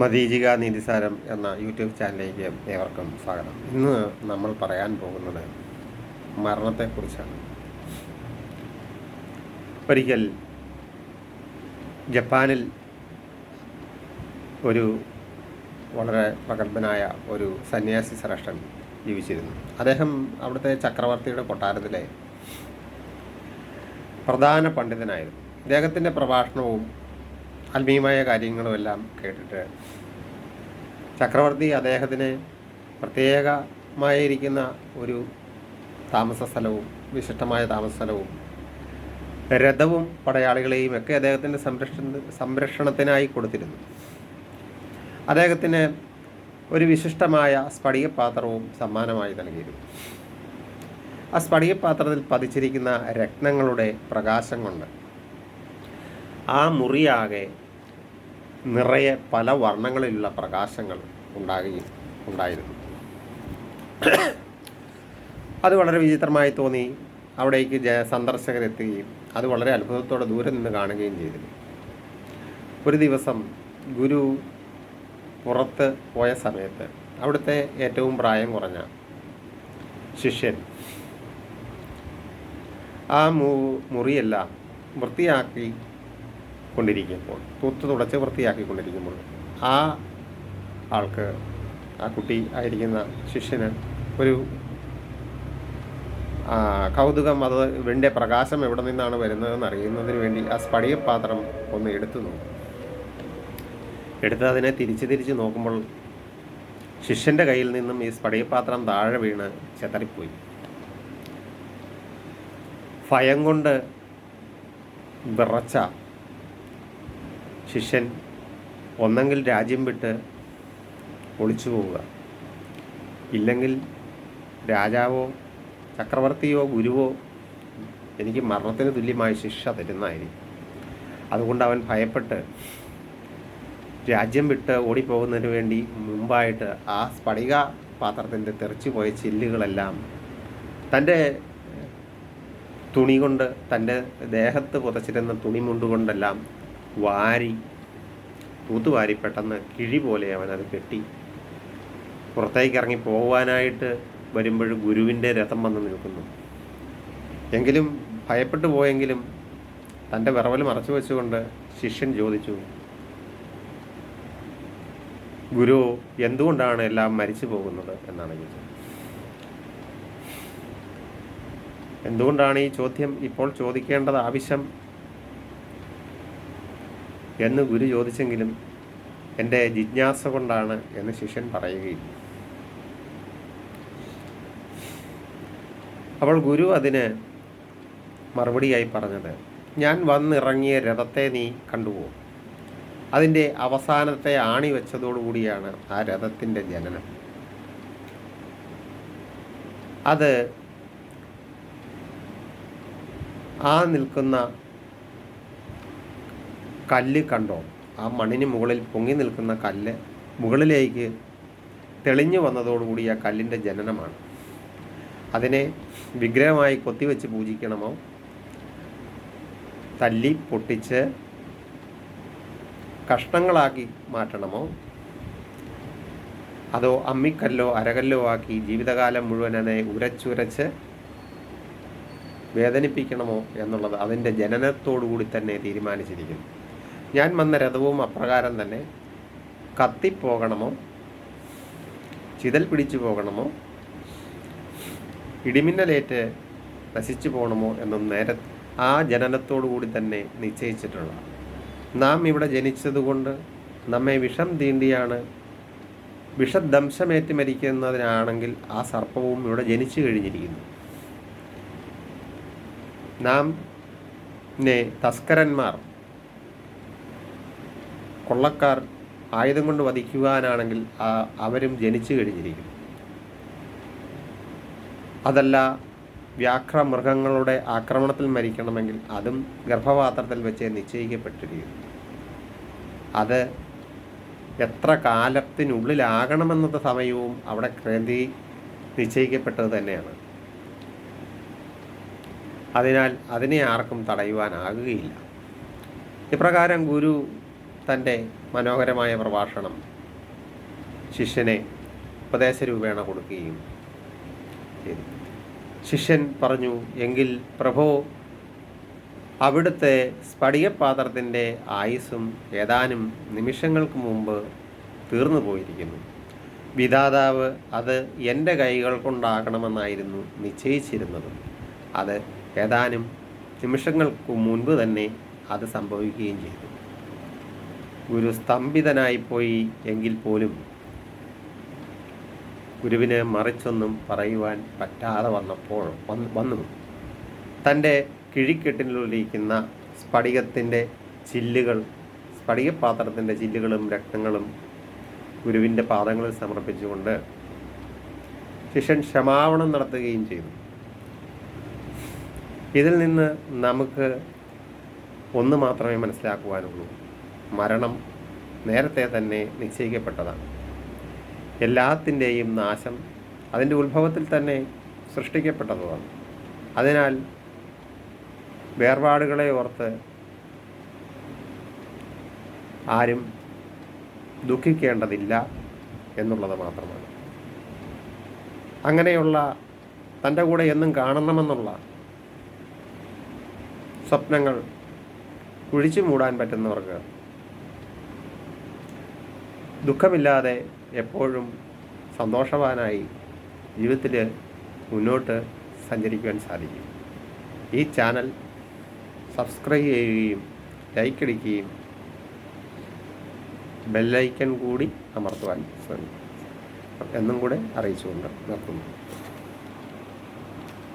മതീജിക നീതിസാരം എന്ന യൂട്യൂബ് ചാനലിലേക്ക് ഏവർക്കും സ്വാഗതം. ഇന്ന് നമ്മൾ പറയാൻ പോകുന്നത് മരണത്തെക്കുറിച്ചാണ്. ഒരിക്കൽ ജപ്പാനിൽ ഒരു വളരെ പ്രഗത്ഭനായ ഒരു സന്യാസി ശ്രേഷ്ഠൻ ജീവിച്ചിരുന്നു. അദ്ദേഹം അവിടുത്തെ ചക്രവർത്തിയുടെ കൊട്ടാരത്തിലെ പ്രധാന പണ്ഡിതനായിരുന്നു. ഇദ്ദേഹത്തിന്റെ പ്രഭാഷണവും ആത്മീയമായ കാര്യങ്ങളുമെല്ലാം കേട്ടിട്ട് ചക്രവർത്തി അദ്ദേഹത്തിന് പ്രത്യേകമായിരിക്കുന്ന ഒരു താമസ സ്ഥലവും വിശിഷ്ടമായ താമസ സ്ഥലവും രഥവും പടയാളികളെയും ഒക്കെ അദ്ദേഹത്തിന്റെ സംരക്ഷണ സംരക്ഷണത്തിനായി കൊടുത്തിരുന്നു. അദ്ദേഹത്തിന് ഒരു വിശിഷ്ടമായ സ്ഫടികപാത്രവും സമ്മാനമായി നൽകിയിരുന്നു. ആ സ്ഫടികപാത്രത്തിൽ പതിച്ചിരിക്കുന്ന രത്നങ്ങളുടെ പ്രകാശം കൊണ്ട് ആ മുറിയാകെ നിറയെ പല വർണങ്ങളിലുള്ള പ്രകാശങ്ങൾ ഉണ്ടാകുകയും ഉണ്ടായിരുന്നു. അത് വളരെ വിചിത്രമായി തോന്നി. അവിടേക്ക് ജ സന്ദർശകരെത്തുകയും അത് വളരെ അത്ഭുതത്തോടെ ദൂരെ നിന്ന് കാണുകയും ചെയ്തിരുന്നു. ഒരു ദിവസം ഗുരു പുറത്ത് പോയ സമയത്ത് അവിടുത്തെ ഏറ്റവും പ്രായം കുറഞ്ഞ ശിഷ്യൻ ആ മുറിയെല്ലാം വൃത്തിയാക്കി കൊണ്ടിരിക്കുമ്പോൾ തൂത്ത് തുടച്ച് വൃത്തിയാക്കിക്കൊണ്ടിരിക്കുമ്പോൾ ആ ആൾക്ക് ആ കുട്ടി ആയിരിക്കുന്ന ശിഷ്യന് ഒരു കൗതുകം അത് വെണ്ടെ പ്രകാശം എവിടെ നിന്നാണ് വരുന്നതെന്ന് അറിയുന്നതിന് വേണ്ടി ആ സ്ഫടികപാത്രം ഒന്ന് എടുത്തു നോക്കും. എടുത്ത് അതിനെ തിരിച്ച് തിരിച്ച് നോക്കുമ്പോൾ ശിഷ്യന്റെ കയ്യിൽ നിന്നും ഈ സ്ഫടികപാത്രം താഴെ വീണ് ചെതറിപ്പോയി. ഭയം കൊണ്ട് വിറച്ച ശിഷ്യൻ ഒന്നെങ്കിൽ രാജ്യം വിട്ട് ഒളിച്ചു പോവുക. ഇല്ലെങ്കിൽ രാജാവോ ചക്രവർത്തിയോ ഗുരുവോ എനിക്ക് മരണത്തിന് തുല്യമായ ശിക്ഷ തരുന്നതായിരിക്കും. അതുകൊണ്ട് അവൻ ഭയപ്പെട്ട് രാജ്യം വിട്ട് ഓടിപ്പോകുന്നതിന് വേണ്ടി മുമ്പായിട്ട് ആ സ്ഫടിക പാത്രത്തിന്റെ തെറിച്ചു പോയ ചില്ലുകളെല്ലാം തന്റെ തുണി കൊണ്ട് തന്റെ ദേഹത്ത് പുതച്ചിരുന്ന തുണി മുണ്ടുകൊണ്ടെല്ലാം വാരി തൂത്തുവാരി പെട്ടെന്ന് കിഴി പോലെ അവനത് കെട്ടി. പുറത്തേക്ക് ഇറങ്ങി പോകാനായിട്ട് വരുമ്പോൾ ഗുരുവിന്റെ രഥം വന്ന് നിൽക്കുന്നു. എങ്കിലും ഭയപ്പെട്ടു പോയെങ്കിലും തന്റെ വിറവൽ മറച്ചു വെച്ചുകൊണ്ട് ശിഷ്യൻ ചോദിച്ചു ഗുരു എന്തുകൊണ്ടാണ് എല്ലാം മരിച്ചു പോകുന്നത്? എന്നാണ് ചോദിച്ചത്. എന്തുകൊണ്ടാണ് ഈ ചോദ്യം ഇപ്പോൾ ചോദിക്കേണ്ടത് ആവശ്യം എന്ന് ഗുരു ചോദിച്ചെങ്കിലും എന്റെ ജിജ്ഞാസ കൊണ്ടാണ് എന്ന് ശിഷ്യൻ പറയുകയും. അപ്പോൾ ഗുരു അതിന് മറുപടിയായി പറഞ്ഞത് ഞാൻ വന്നിറങ്ങിയ രഥത്തെ നീ കണ്ടുപോകും അതിന്റെ അവസാനത്തെ ആണി വെച്ചതോടുകൂടിയാണ് ആ രഥത്തിന്റെ ജനനം. അത് ആ നിൽക്കുന്ന കല്ല് കണ്ടോ? ആ മണ്ണിന് മുകളിൽ പൊങ്ങി നിൽക്കുന്ന കല്ല് മുകളിലേക്ക് തെളിഞ്ഞു വന്നതോടുകൂടി ആ കല്ലിന്റെ ജനനമാണ്. അതിനെ വിഗ്രഹമായി കൊത്തിവെച്ച് പൂജിക്കണമോ? തല്ലി പൊട്ടിച്ച് കഷ്ണങ്ങളാക്കി മാറ്റണമോ? അതോ അമ്മിക്കല്ലോ അരകല്ലോ ആക്കി ജീവിതകാലം മുഴുവൻ അതിനെ ഉരച്ചുരച്ച് വേദനിപ്പിക്കണമോ എന്നുള്ളത് അതിന്റെ ജനനത്തോടുകൂടി തന്നെ തീരുമാനിച്ചിരിക്കുന്നു. ഞാൻ വന്ന രഥവും അപ്രകാരം തന്നെ കത്തിപ്പോകണമോ ചിതൽ പിടിച്ചു പോകണമോ? ഇടിമിന്നലേറ്റ് നശിച്ചു പോകണമോ എന്നും നേര ആ ജനനത്തോടു കൂടി തന്നെ നിശ്ചയിച്ചിട്ടുള്ള നാം ഇവിടെ ജനിച്ചതുകൊണ്ട് നമ്മെ വിഷം തീണ്ടിയാണ്. വിഷദംശമേറ്റ് മരിക്കുന്നതിനാണെങ്കിൽ ആ സർപ്പവും ഇവിടെ ജനിച്ചു കഴിഞ്ഞിരിക്കുന്നു. നാം തസ്കരന്മാർ കൊള്ളക്കാർ ആയുധം കൊണ്ട് വധിക്കുവാനാണെങ്കിൽ അവരും ജനിച്ചു കഴിഞ്ഞിരിക്കും അതല്ല വ്യാഘ്ര മൃഗങ്ങളുടെ ആക്രമണത്തിൽ മരിക്കണമെങ്കിൽ അതും ഗർഭപാത്രത്തിൽ വെച്ച് നിശ്ചയിക്കപ്പെട്ടിരിക്കുന്നു. അത് എത്ര കാലത്തിനുള്ളിലാകണമെന്നത് സമയവും അവിടെ ക്രേന്തി നിശ്ചയിക്കപ്പെട്ടത് തന്നെയാണ്. അതിനാൽ അതിനെ ആർക്കും തടയുവാനാകുകയില്ല. ഇപ്രകാരം ഗുരു തന്റെ മനോഹരമായ പ്രഭാഷണം ശിഷ്യനെ ഉപദേശരൂപേണ കൊടുക്കുകയും ചെയ്തു. ശിഷ്യൻ പറഞ്ഞു എങ്കിൽ പ്രഭോ അവിടുത്തെ സ്ഫടികപാത്രത്തിന്റെ ആയുസ്സും ഏതാനും നിമിഷങ്ങൾക്ക് മുമ്പ് തീർന്നു പോയിരിക്കുന്നു. വിധാതാവ് അത് എന്റെ കൈകൾ കൊണ്ടാകണമെന്നായിരുന്നു നിശ്ചയിച്ചിരുന്നത്. അത് ഏതാനും നിമിഷങ്ങൾക്ക് മുൻപ് തന്നെ അത് സംഭവിക്കുകയും ചെയ്തു. ഗുരു സ്തംഭിതനായിപ്പോയി എങ്കിൽ പോലും ഗുരുവിന് മറിച്ചൊന്നും പറയുവാൻ പറ്റാതെ വന്നപ്പോൾ വന്ന് തന്റെ കിഴിക്കെട്ടിനുള്ളിരിക്കുന്ന സ്ഫടികത്തിന്റെ ചില്ലുകൾ സ്ഫടികപാത്രത്തിന്റെ ചില്ലുകളും രക്തങ്ങളും ഗുരുവിന്റെ പാദങ്ങളിൽ സമർപ്പിച്ചുകൊണ്ട് ശിഷ്യൻ ക്ഷമാവണം നടത്തുകയും ചെയ്തു. ഇതിൽ നിന്ന് നമുക്ക് ഒന്ന് മാത്രമേ മനസ്സിലാക്കുവാനുള്ളൂ. മരണം നേരത്തെ തന്നെ നിശ്ചയിക്കപ്പെട്ടതാണ്. എല്ലാത്തിന്റെയും നാശം അതിന്റെ ഉത്ഭവത്തിൽ തന്നെ സൃഷ്ടിക്കപ്പെട്ടതാണ് അതിനാൽ വേർപാടുകളെ ഓർത്ത് ആരും ദുഃഖിക്കേണ്ടതില്ല എന്നുള്ളത് മാത്രമാണ്. അങ്ങനെയുള്ള തന്റെ കൂടെ എന്നും കാണണമെന്നുള്ള സ്വപ്നങ്ങൾ കുഴിച്ചു മൂടാൻ പറ്റുന്നവർക്ക് ദുഃഖമില്ലാതെ എപ്പോഴും സന്തോഷവാനായി ജീവിതത്തിൽ മുന്നോട്ട് സഞ്ചരിക്കുവാൻ സാധിക്കും. ഈ ചാനൽ സബ്സ്ക്രൈബ് ചെയ്യുകയും ലൈക്ക് അടിക്കുകയും ബെല്ലൈക്കൺ കൂടി അമർത്തുവാൻ ശ്രമിക്കും എന്നും കൂടെ അറിയിച്ചുകൊണ്ട് നിർത്തുന്നു.